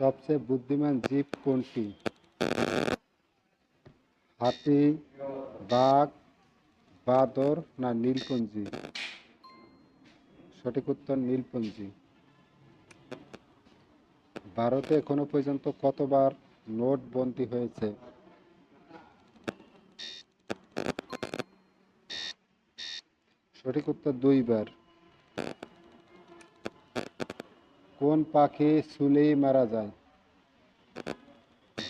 সবচেয়ে বুদ্ধিমান জীব কোনটি? হাতি, বাঘ, বাদর না নীলপঞ্জি সঠিক উত্তর নীলপঞ্জি ভারতে এখনও পর্যন্ত কতবার নোট বন্দী হয়েছে? সঠিক উত্তর দুইবার। কোন পাখি শুলেই মারা যায়?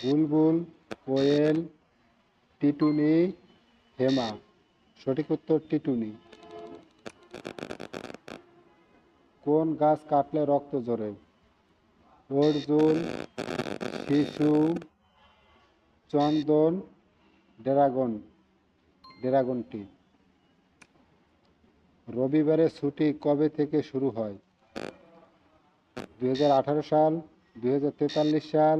বুলবুল, কোয়েল, টিটুনি, হেমা। সঠিক উত্তর টিটুনি। কোন গাছ কাটলে রক্ত ঝরে? অর্জুন, শিশু, চন্দন, ড্রাগন। ড্রাগনটি। রবিবারে ছুটি কবে থেকে শুরু হয়? দুই হাজার আঠারো সাল, দুই হাজার তেতাল্লিশ সাল,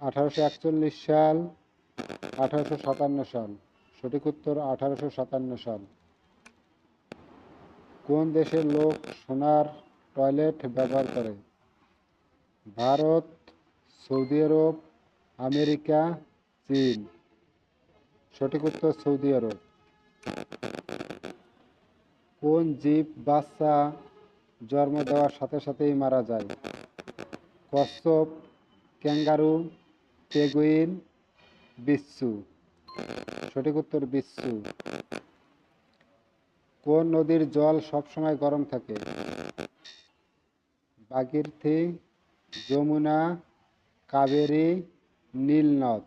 আঠারোশো একচল্লিশ সাল, আঠারোশো সাতান্ন সাল। সঠিক উত্তর আঠারোশো সাতান্ন সাল। কোন দেশের লোক সোনার টয়লেট ব্যবহার করে? ভারত, সৌদি আরব, আমেরিকা, চীন। সঠিক উত্তর সৌদি আরব। কোন জীব, বাচ্চা জন্ম দেওয়ার সাথে সাথেই মারা যায়। কচ্ছপ, ক্যাঙ্গারু, পেগুইন, বিচ্ছু। সঠিক উত্তর বিচ্ছু। কোন নদীর জল সবসময় গরম থাকে? ভাগীরথী যমুনা, কাবেরী, নীলনদ।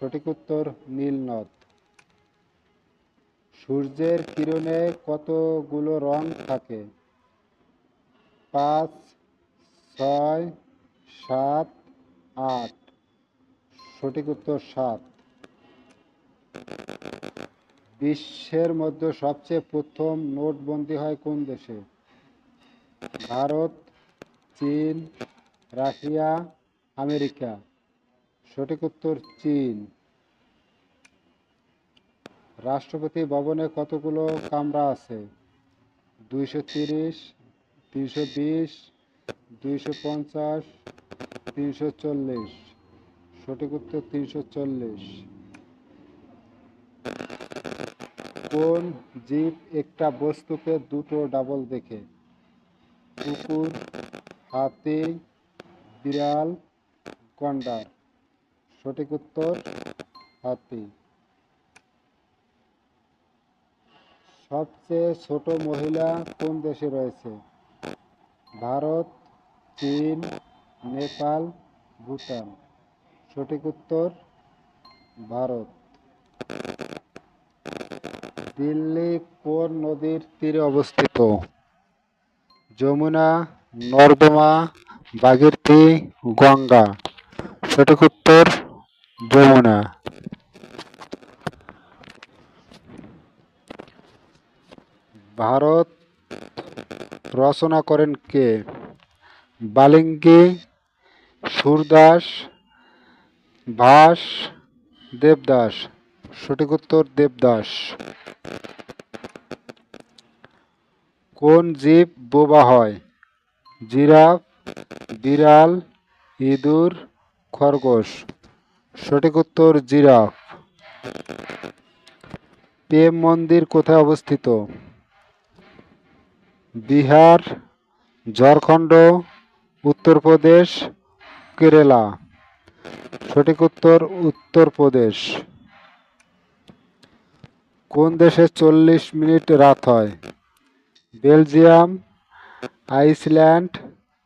সঠিক উত্তর নীলনদ। সূর্যের কিরণে কতগুলো রং থাকে? পাঁচ, ছয়, সাত, আট। সঠিক উত্তর সাত। বিশ্বের মধ্যে সবচেয়ে প্রথম নোটবন্দি হয় কোন দেশে? ভারত, চীন, রাশিয়া, আমেরিকা। সঠিক উত্তর চীন। রাষ্ট্রপতি ভবনে কতগুলো কামরা আছে? দুইশো তিরিশ তিনশো বিশ, দুইশো পঞ্চাশ, তিনশো চল্লিশ। সঠিক উত্তর তিনশো চল্লিশ। কোন জীব একটা বস্তুকে দুটো ডাবল দেখে? কুকুর, হাতি, বিড়াল গন্ডার সঠিক উত্তর, হাতি। সবচেয়ে ছোট মহিলা কোন দেশে রয়েছে? ভারত, চীন, নেপাল, ভুটান। সঠিক উত্তর, ভারত। দিল্লি কোন নদীর তীরে অবস্থিত? যমুনা, নর্দমা ভাগীরথী গঙ্গা। সঠিক উত্তর, যমুনা। ভারত রচনা করেন কে? বালিঙ্গি, সুরদাস, ভাস, দেবদাস। সঠিক উত্তর, দেবদাস। কোন জীব বোবা হয়? জিরাফ, বিড়াল, ইঁদুর, খরগোশ। সঠিক উত্তর, জিরাফ। প্রেম মন্দির কোথায় অবস্থিত? বিহার, ঝাড়খণ্ড, উত্তরপ্রদেশ, কেরালা। সঠিক উত্তর উত্তরপ্রদেশ। কোন দেশে চল্লিশ মিনিট রাত হয়? Belgium, Iceland,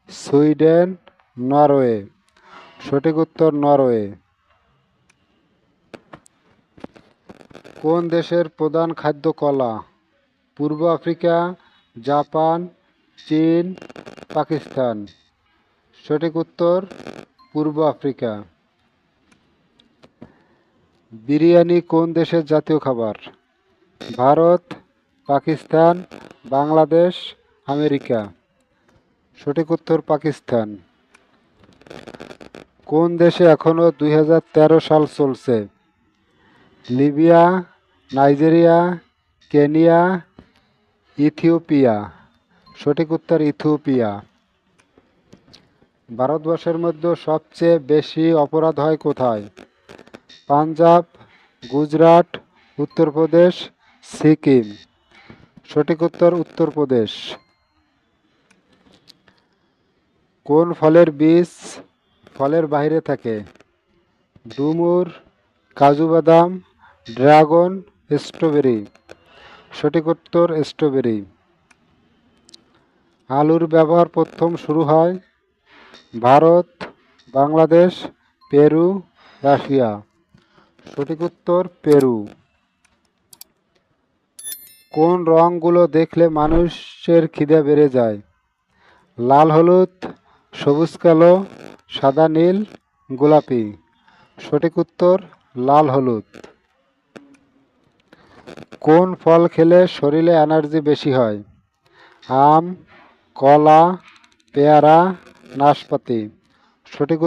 Sweden, Norway. সঠিক উত্তর নরওয়ে। কোন দেশের প্রধান খাদ্য কলা? পূর্ব আফ্রিকা জাপান, চীন, পাকিস্তান। সঠিক উত্তর, পূর্ব আফ্রিকা। বিরিয়ানি কোন দেশের জাতীয় খাবার? ভারত, পাকিস্তান, বাংলাদেশ, আমেরিকা। সঠিক উত্তর, পাকিস্তান। কোন দেশে এখনও দুই হাজার তেরো সাল চলছে? Libya, Nigeria, Kenya Ethiopia. সঠিক উত্তর ইথিওপিয়া। ভারতবর্ষের মধ্যে সবচেয়ে বেশি অপরাধ হয় কোথায়? পাঞ্জাব, গুজরাট, উত্তরপ্রদেশ, সিকিম। সঠিক উত্তর উত্তরপ্রদেশ। কোন ফলের বীজ ফলের বাইরে থাকে? ডুমুর, কাজু বাদাম, ড্রাগন, স্ট্রবেরি। সঠিক উত্তর স্ট্রবেরি আলুর ব্যবহার প্রথম শুরু হয় ভারত, বাংলাদেশ, পেরু, রাশিয়া। সঠিক উত্তর পেরু। কোন রঙগুলো দেখলে মানুষের খিদে বেড়ে যায়? লাল হলুদ, সবুজ কালো, সাদা নীল, গোলাপি। সঠিক উত্তর লাল হলুদ। কোন ফল খেলে শরীরে এনার্জি বেশি হয়? আম কলা পেয়ারা নাশপাতি। সঠিক